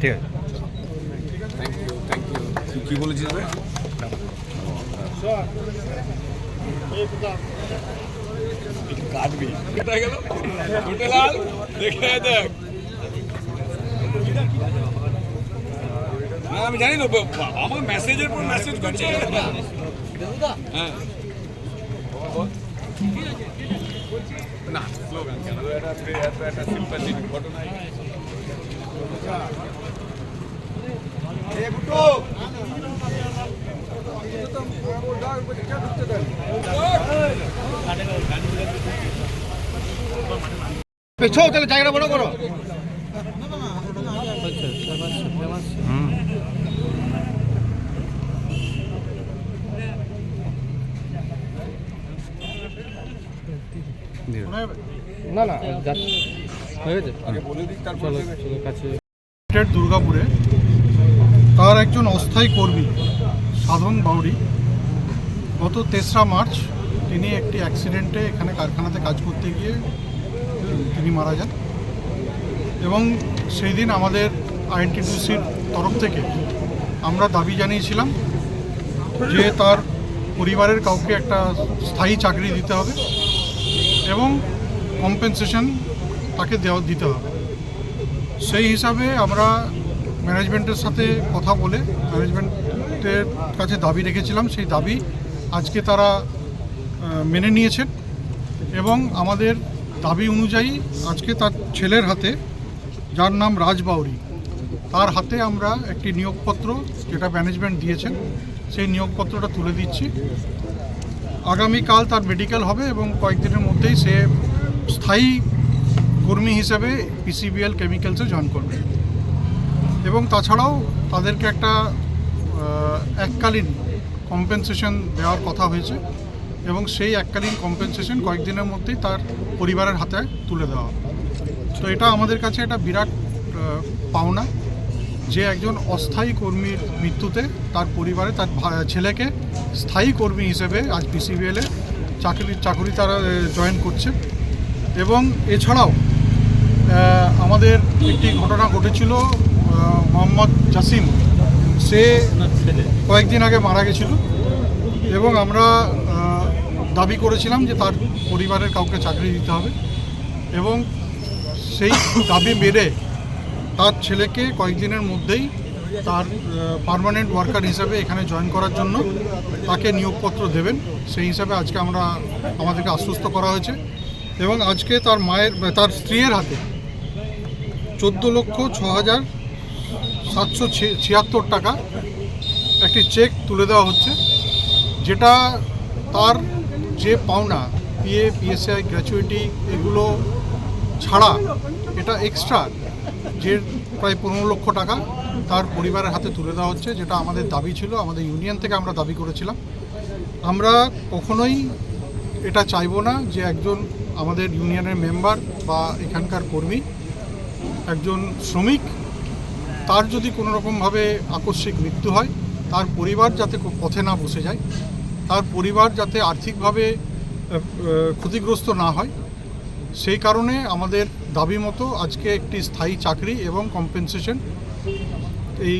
ঠিক আছে তুই কি বলেছিস রে কাটবি। কোথায় গেল? উঠে লাল দেখে দেখ। না আমি জানি না আমার মেসেজের পর মেসেজ করছে। হ্যাঁ। না স্লোগান কেন? এটা একটা সিম্পল ঘটনা পেছো তাহলে জায়গাটা বড় করো। না না যাচ্ছি। গেছে বলে দিক তারপর চলো চলো কাছে। স্টেট দুর্গাপুরে। তার একজন অস্থায়ী কর্মী সাধন বাউরি গত তেসরা মার্চ তিনি একটি অ্যাক্সিডেন্টে এখানে কারখানাতে কাজ করতে গিয়ে তিনি মারা যান। এবং সেই দিন আমাদের আইএনটিডিসির তরফ থেকে আমরা দাবি জানিয়েছিলাম যে তার পরিবারের কাউকে একটা স্থায়ী চাকরি দিতে হবে এবং কম্পেনসেশন তাকে দেওয়া দিতে হবে। সেই হিসাবে আমরা ম্যানেজমেন্টের সাথে কথা বলে ম্যানেজমেন্টের কাছে দাবি রেখেছিলাম। সেই দাবি আজকে তারা মেনে নিয়েছেন এবং আমাদের দাবি অনুযায়ী আজকে তার ছেলের হাতে, যার নাম রাজবাউরি তার হাতে আমরা একটি নিয়োগপত্র যেটা ম্যানেজমেন্ট দিয়েছেন, সেই নিয়োগপত্রটা তুলে দিচ্ছি। আগামীকাল তার মেডিকেল হবে এবং কয়েকদিনের মধ্যেই সে স্থায়ী কর্মী হিসেবে পিসিবিএল কেমিক্যালসে জয়েন করবে। এবং তাছাড়াও তাদেরকে একটা এককালীন কম্পেনসেশন দেওয়ার কথা হয়েছে। এবং সেই এককালীন কম্পেনসেশন কয়েকদিনের মধ্যেই তার পরিবারের হাতে তুলে দেওয়া তো এটা আমাদের কাছে একটা বিরাট পাওনা। যে একজন অস্থায়ী কর্মীর মৃত্যুতে তার পরিবারে তার ছেলেকে স্থায়ী কর্মী হিসেবে আজ পিসিবিএলে চাকরি চাকরি তারা জয়েন করছে। এবং এছাড়াও আমাদের একটি ঘটনা ঘটেছিল মোহাম্মদ জাসিম। সে কয়েকদিন আগে মারা গেছিল। এবং আমরা দাবি করেছিলাম যে তার পরিবারের কাউকে চাকরি দিতে হবে এবং সেই দাবি মেরে তার ছেলেকে কয়েকদিনের মধ্যেই তার পার্মানেন্ট ওয়ার্কার হিসাবে এখানে জয়েন করার জন্য তাকে নিয়োগপত্র দেবেন। সেই হিসাবে আজকে আমরা আমাদেরকে আশ্বস্ত করা হয়েছে এবং আজকে তার মায়ের, তার স্ত্রীর হাতে চোদ্দ লক্ষ ছ হাজার সাতশো ছিয়াত্তর টাকা একটি চেক তুলে দেওয়া হচ্ছে, যেটা তার যে পাওনা পিএ পিএসআই গ্র্যাচুইটি এগুলো ছাড়া এটা এক্সট্রা যে প্রায় পনেরো লক্ষ টাকা তার পরিবারের হাতে তুলে দেওয়া হচ্ছে, যেটা আমাদের দাবি ছিল, আমাদের ইউনিয়ন থেকে আমরা দাবি করেছিলাম। আমরা কখনোই এটা চাইব না যে একজন আমাদের ইউনিয়নের মেম্বার বা এখানকার কর্মী, একজন শ্রমিক, তার যদি কোনো রকমভাবে আকস্মিক মৃত্যু হয়, তার পরিবার যাতে পথে না বসে যায় তার পরিবার যাতে আর্থিকভাবে ক্ষতিগ্রস্ত না হয়। সেই কারণে আমাদের দাবি মতো আজকে একটি স্থায়ী চাকরি এবং কম্পেনসেশন এই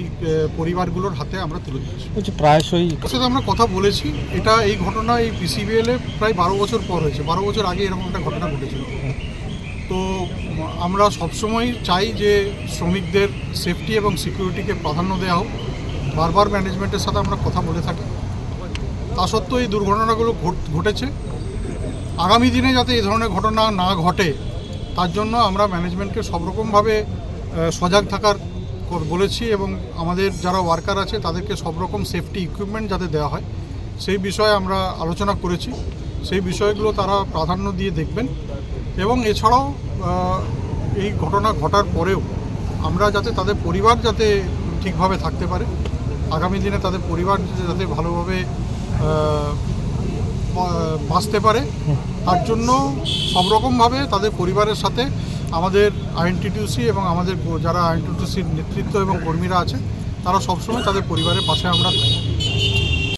পরিবারগুলোর হাতে আমরা তুলে দিচ্ছি বলছি প্রায়শই সাথে আমরা কথা বলেছি। এটা এই ঘটনা এই পিসিবিএলে প্রায় বারো বছর পর হয়েছে। বারো বছর আগে এরকম একটা ঘটনা ঘটেছিল। তো আমরা সবসময় চাই যে শ্রমিকদের সেফটি এবং সিকিউরিটিকে প্রাধান্য দেওয়া হোক। বারবার ম্যানেজমেন্টের সাথে আমরা কথা বলে থাকি। তা সত্ত্বেও এই দুর্ঘটনাগুলো ঘট- ঘটেছে। আগামী দিনে যাতে এই ধরনের ঘটনা না ঘটে, তার জন্য আমরা ম্যানেজমেন্টকে সব রকমভাবে সজাগ থাকার বলেছি এবং আমাদের যারা ওয়ার্কার আছে তাদেরকে সব রকম সেফটি ইকুইপমেন্ট যাতে দেওয়া হয়, সেই বিষয়ে আমরা আলোচনা করেছি। সেই বিষয়গুলো তারা প্রাধান্য দিয়ে দেখবেন এবং এছাড়াও এই ঘটনা ঘটার পরেও আমরা যাতে তাদের পরিবার যাতে ঠিকভাবে থাকতে পারে, আগামী দিনে তাদের পরিবার যাতে ভালোভাবে বাঁচতে পারে। তার জন্য সব রকমভাবে তাদের পরিবারের সাথে আমাদের আইএনটিটিউসি এবং আমাদের যারা আইএনটিটিউসির নেতৃত্ব এবং কর্মীরা আছে, তারা সবসময় তাদের পরিবারের পাশে আমরা থাকি।